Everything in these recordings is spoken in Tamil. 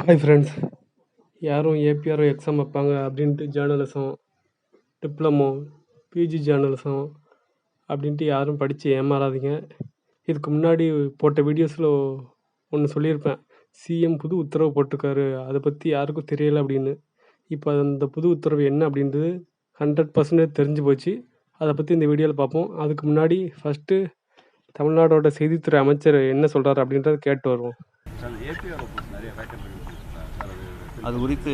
ஹாய் ஃப்ரெண்ட்ஸ் யாரும் ஏபிஆரும் எக்ஸாம் வைப்பாங்க அப்படின்ட்டு ஜேர்னலிசம் டிப்ளமோ பிஜி ஜேர்னலிசம் அப்படின்ட்டு யாரும் படித்து ஏமாறாதீங்க. இதுக்கு முன்னாடி போட்ட வீடியோஸில் ஒன்று சொல்லியிருப்பேன். சிஎம் புது உத்தரவு போட்டிருக்காரு. அதை பற்றி யாருக்கும் தெரியலை அப்படின்னு. இப்போ அந்த புது உத்தரவு என்ன அப்படின்றது ஹண்ட்ரட் பர்சன்டேஜ் தெரிஞ்சு போச்சு. அதை பற்றி இந்த வீடியோவில் பார்ப்போம். அதுக்கு முன்னாடி ஃபஸ்ட்டு தமிழ்நாடோட செய்தித்துறை அமைச்சர் என்ன சொல்கிறாரு அப்படின்றத கேட்டு வருவோம். அது குறித்து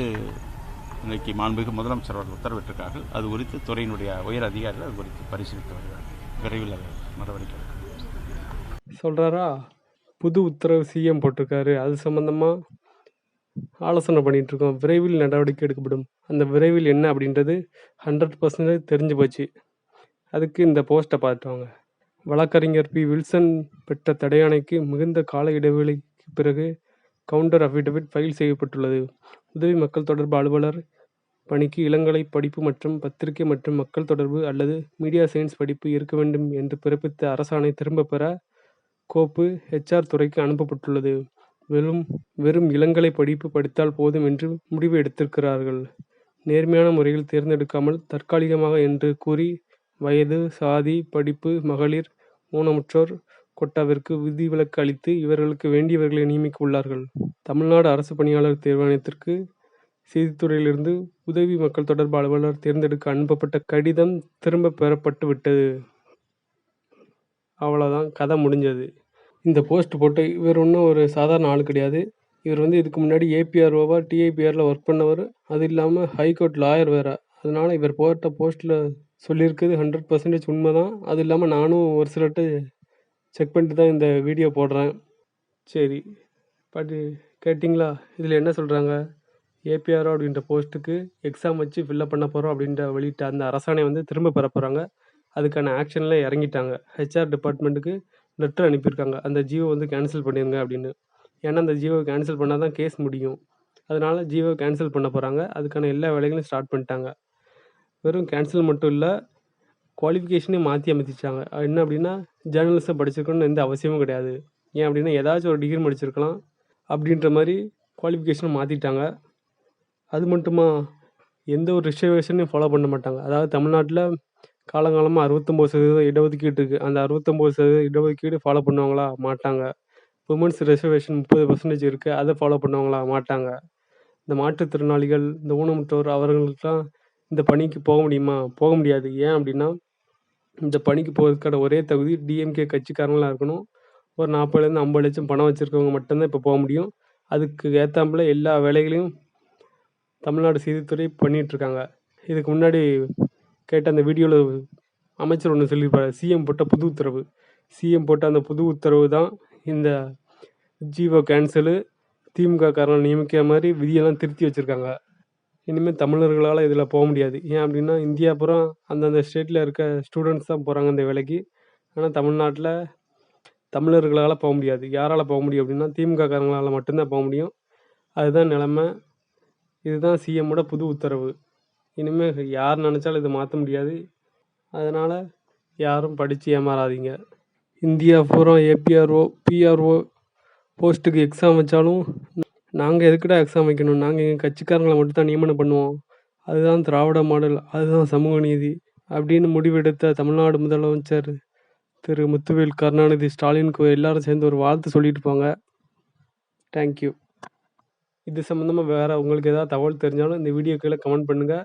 இன்றைக்கு மாண்புமிகு முதலமைச்சர் அவர்கள் உத்தரவிட்டிருக்கார்கள். அது குறித்து துறையினுடைய உயர் அதிகாரிகள் அது குறித்து பரிசீலித்து வருகிறார். விரைவில் அது நடவடிக்கை சொல்கிறாரா புது உத்தரவு சிஎம் போட்டிருக்காரு. அது சம்மந்தமாக ஆலோசனை பண்ணிகிட்ருக்கோம் இருக்கோம் விரைவில் நடவடிக்கை எடுக்கப்படும். அந்த விரைவில் என்ன அப்படின்றது ஹண்ட்ரட் பர்சன்டேஜ் தெரிஞ்சு போச்சு. அதுக்கு இந்த போஸ்ட்டை பார்த்துவாங்க வழக்கறிஞர் பி வில்சன் பெற்ற தடையாணைக்கு மிகுந்த கால இடைவெளிக்கு பிறகு கவுண்டர் அஃபிடவிட் ஃபைல் செய்யப்பட்டுள்ளது. உதவி மக்கள் தொடர்பு அலுவலர் பணிக்கு இளங்கலை படிப்பு மற்றும் பத்திரிகை மற்றும் மக்கள் தொடர்பு அல்லது மீடியா சயின்ஸ் படிப்பு இருக்க வேண்டும் என்று பிறப்பித்த அரசாணை திரும்பப் பெற கோப்பு ஹெச்ஆர் துறைக்கு அனுப்பப்பட்டுள்ளது. வெறும் வெறும் இளங்கலை படிப்பு படித்தால் போதும் என்று முடிவு எடுத்திருக்கிறார்கள். நேர்மையான முறையில் தேர்ந்தெடுக்காமல் தற்காலிகமாக என்று கூறி வயது சாதி படிப்பு மகளிர் ஊனமுற்றோர் கொட்டாவிற்கு விதிவிலக்கு அளித்து இவர்களுக்கு வேண்டியவர்களை நியமிக்க உள்ளார்கள். தமிழ்நாடு அரசு பணியாளர் தேர்வாணையத்திற்கு செய்தித்துறையிலிருந்து உதவி மக்கள் தொடர்பு அலுவலர் தேர்ந்தெடுக்க அனுப்பப்பட்ட கடிதம் திரும்ப பெறப்பட்டு விட்டது. அவ்வளோதான் கதை முடிஞ்சது. இந்த போஸ்ட் போட்டு இவர் ஒன்றும் ஒரு சாதாரண ஆள் கிடையாது. இவர் வந்து இதுக்கு முன்னாடி ஏபிஆர்ஓவாக டிஐபிஆரில் ஒர்க் பண்ணவர். அது இல்லாமல் ஹைகோர்ட் லாயர் வேற. அதனால் இவர் போட்ட போஸ்ட்டில் சொல்லியிருக்குது ஹண்ட்ரட் பர்சன்டேஜ் உண்மை தான் அது இல்லாமல் நானும் ஒரு சிலர்கிட்ட செக் பண்ணிட்டு தான் இந்த வீடியோ போடுறேன். சரி. பாட்டி கேட்டிங்களா? இதில் என்ன சொல்கிறாங்க ஏபிஆர்ஓ அப்படின்ற போஸ்ட்டுக்கு எக்ஸாம் வச்சு ஃபில்லப் பண்ண போகிறோம் அப்படின்ற வெளியிட்ட அந்த அரசாணை வந்து திரும்ப பெற போகிறாங்க அதுக்கான ஆக்ஷனில் இறங்கிட்டாங்க. ஹெச்ஆர் டிபார்ட்மெண்ட்டுக்கு லெட்டர் அனுப்பியிருக்காங்க. அந்த ஜியோ வந்து கேன்சல் பண்ணிடுங்க அப்படின்னு. ஏன்னா அந்த ஜியோவை கேன்சல் பண்ணால் தான் கேஸ் முடியும். அதனால் ஜியோ கேன்சல் பண்ண போகிறாங்க அதுக்கான எல்லா வேலைகளும் ஸ்டார்ட் பண்ணிட்டாங்க. வெறும் கேன்சல் மட்டும் இல்லை குவாலிஃபிகேஷனே மாற்றி அமைச்சிட்டாங்க என்ன அப்படின்னா ஜேர்னலிசம் படிச்சிருக்கணும்னு எந்த அவசியமும் கிடையாது. ஏன் அப்படின்னா ஏதாச்சும் ஒரு டிகிரி படிச்சிருக்கலாம் அப்படின்ற மாதிரி குவாலிஃபிகேஷனை மாற்றிட்டாங்க அது மட்டுமா எந்த ஒரு ரிசர்வேஷனையும் ஃபாலோ பண்ண மாட்டாங்க. அதாவது தமிழ்நாட்டில் காலங்காலமாக அறுபத்தொம்போது சதவீதம் இடஒதுக்கீடு இருக்குது அந்த அறுபத்தொம்போது சதவீதம் இடஒதுக்கீடு ஃபாலோ பண்ணுவாங்களா? மாட்டாங்க. உமன்ஸ் ரிசர்வேஷன் முப்பது பர்சன்டேஜ் இருக்குது அதை ஃபாலோ பண்ணுவாங்களா? மாட்டாங்க. இந்த மாற்றுத்திறனாளிகள் இந்த ஊனமுற்றோர் அவர்களுக்கெல்லாம் இந்த பணிக்கு போக முடியுமா? போக முடியாது. ஏன் அப்படின்னா இந்த பணிக்கு போகிறதுக்கான ஒரே தகுதி டிஎம்கே கட்சிக்காரங்களாக இருக்கணும். ஒரு நாற்பதுலேருந்து ஐம்பது லட்சம் பணம் வச்சுருக்கவங்க மட்டும்தான் இப்போ போக முடியும். அதுக்கு ஏற்றாப்புல எல்லா வேலைகளையும் தமிழ்நாடு செய்தித்துறை பண்ணிகிட்ருக்காங்க இதுக்கு முன்னாடி கேட்ட அந்த வீடியோவில் அமைச்சர் ஒன்று சொல்லியிருப்பார் சிஎம் போட்ட புது உத்தரவு. சிஎம் போட்ட அந்த புது உத்தரவு தான் இந்த ஜிஓ கேன்சலு திமுக காரணம் நியமிக்கிற மாதிரி விதியெல்லாம் திருத்தி வச்சுருக்காங்க. இனிமேல் தமிழர்களால் இதில் போக முடியாது. ஏன் அப்படின்னா இந்தியா பூரா அந்தந்த ஸ்டேட்டில் இருக்க ஸ்டூடெண்ட்ஸ் தான் போகிறாங்க இந்த வேலைக்கு. ஆனால் தமிழ்நாட்டில் தமிழர்களால் போக முடியாது. யாரால் போக முடியும் அப்படின்னா திமுக காரங்களால் மட்டும்தான் போக முடியும். அதுதான் நிலமை. இதுதான் சிஎம்மோட புது உத்தரவு. இனிமேல் யார் நினச்சாலும் இதை மாற்ற முடியாது. அதனால் யாரும் படித்து ஏமாறாதீங்க. இந்தியா பூரா ஏபிஆர்ஓ பிஆர்ஓ போஸ்ட்டுக்கு எக்ஸாம் வச்சாலும் நாங்கள் எதுக்குடா எக்ஸாம் வைக்கணும்? நாங்கள் எங்கள் கட்சிக்காரங்களை மட்டும் தான் நியமனம் பண்ணுவோம். அதுதான் திராவிட மாடல் அதுதான் சமூக நீதி அப்படின்னு முடிவெடுத்த தமிழ்நாடு முதலமைச்சர் திரு முத்துவேல் கருணாநிதி ஸ்டாலினுக்கு எல்லாரும் சேர்ந்து ஒரு வாழ்த்து சொல்லிட்டு போங்க. தேங்க்யூ இது சம்மந்தமாக வேறு உங்களுக்கு ஏதாவது தகவல் தெரிஞ்சாலும் இந்த வீடியோ கீழே கமெண்ட் பண்ணுங்கள்